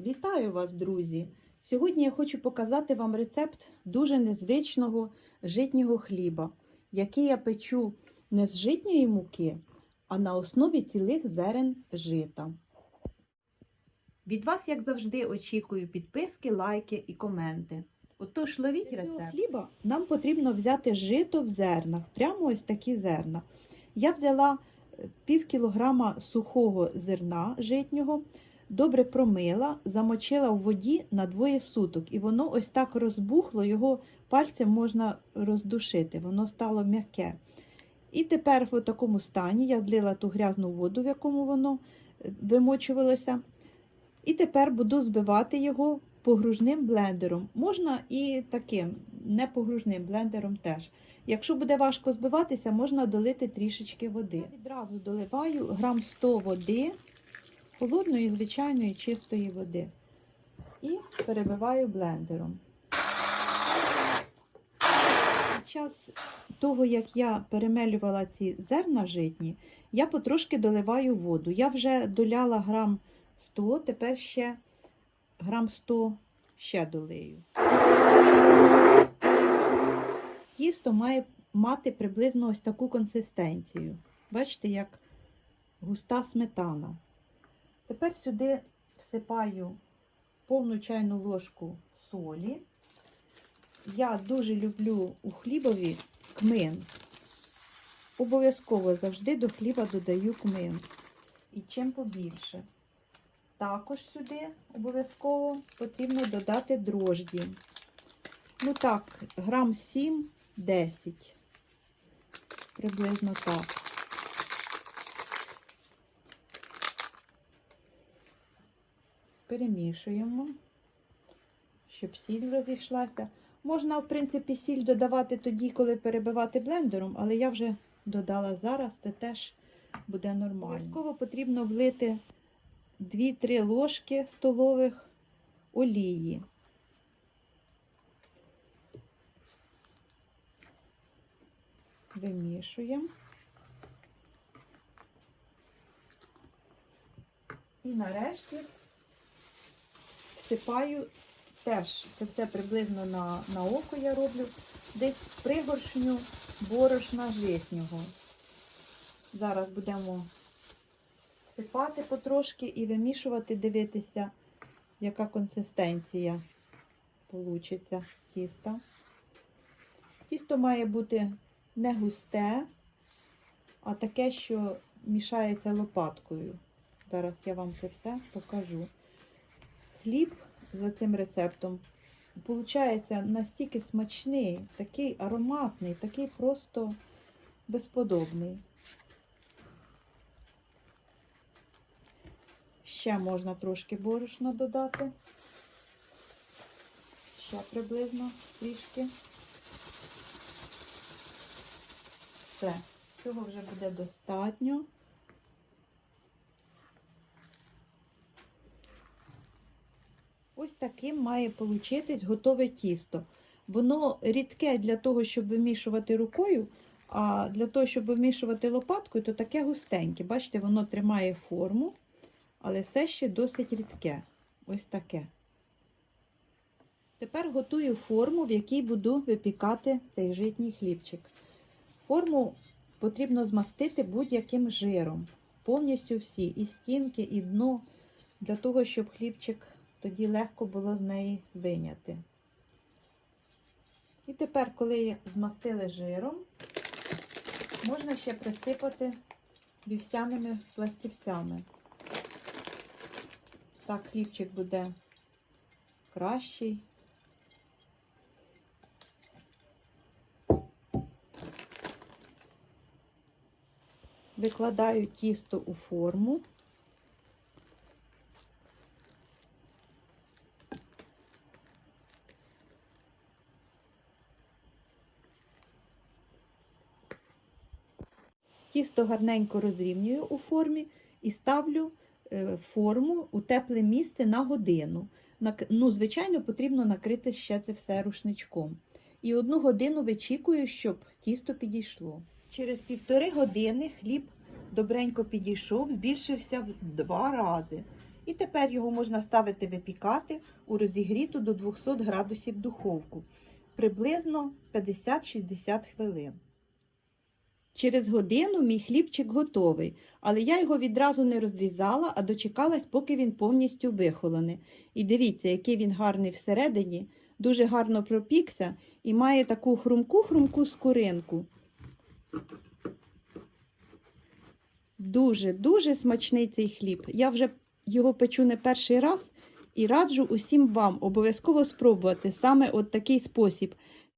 Вітаю вас, друзі! Сьогодні я хочу показати вам рецепт дуже незвичного житнього хліба, який я печу не з житньої муки, а на основі цілих зерен жита. Від вас, як завжди, очікую підписки, лайки і коменти. Отож, ловіть рецепт. хліба нам потрібно взяти жито в зернах, прямо ось такі зерна. Я взяла е, пів кілограма сухого зерна житнього, добре промила, замочила в воді на двоє суток, і воно ось так розбухло, його пальцем можна роздушити, воно стало м'яке. І тепер в такому стані я злила ту грязну воду, в якому воно е, вимочувалося. І тепер буду збивати його погружним блендером. Можна і таким непогружним блендером теж. Якщо буде важко збиватися, можна долити трішечки води. Я відразу доливаю грам 100 води, холодної, звичайної, чистої води. І перебиваю блендером. Під час того, як я перемелювала ці зерна житні, я потрошки доливаю воду. Я вже доляла грам 100, тепер ще грам 100 ще долию. Тісто має мати приблизно ось таку консистенцію. Бачите, як густа сметана. Тепер сюди всипаю повну чайну ложку солі. Я дуже люблю у хлібові кмин. Обов'язково завжди до хліба додаю кмин. І чим побільше. Також сюди обов'язково потрібно додати дрожді. Ну так, грам 7-10. Приблизно так. Перемішуємо, щоб сіль розійшлася. Можна, в принципі, сіль додавати тоді, коли перебивати блендером, але я вже додала зараз, це теж буде нормально. Обов'язково потрібно влити 2-3 ложки столових олії. Вимішуємо. І нарешті всипаю теж, це все приблизно на, на око я роблю, десь пригоршню борошна житнього. Зараз будемо всипати потрошки і вимішувати, дивитися, яка консистенція получиться тіста. Тісто має бути не густе, а таке, що мішається лопаткою. Зараз я вам це все покажу. Хліб за цим рецептом виходить настільки смачний, такий ароматний, такий просто безподобний. Ще можна трошки борошна додати. Ще приблизно трішки. Все, цього вже буде достатньо. Ось таким має получитись готове тісто. Воно рідке для того, щоб вимішувати рукою, а для того, щоб вимішувати лопаткою, то таке густеньке. Бачите, воно тримає форму, але все ще досить рідке. Ось таке. Тепер готую форму, в якій буду випікати цей житній хлібчик. Форму потрібно змастити будь-яким жиром. Повністю всі, і стінки, і дно, для того, щоб хлібчик тоді легко було з неї виняти. І тепер, коли змастили жиром, можна ще присипати вівсяними пластівцями. Так, хлібчик буде кращий. Викладаю тісто у форму. Тісто гарненько розрівнюю у формі і ставлю е, форму у тепле місце на годину. Ну, звичайно, потрібно накрити ще це все рушничком. І одну годину вичікую, щоб тісто підійшло. Через півтори години хліб добренько підійшов, збільшився в два рази. І тепер його можна ставити випікати у розігріту до 200 градусів духовку приблизно 50-60 хвилин. Через годину мій хлібчик готовий, але я його відразу не розрізала, а дочекалась, поки він повністю вихолоне. І дивіться, який він гарний всередині, дуже гарно пропікся і має таку хрумку-хрумку скоринку. Дуже-дуже смачний цей хліб. Я вже його печу не перший раз і раджу усім вам обов'язково спробувати саме от такий спосіб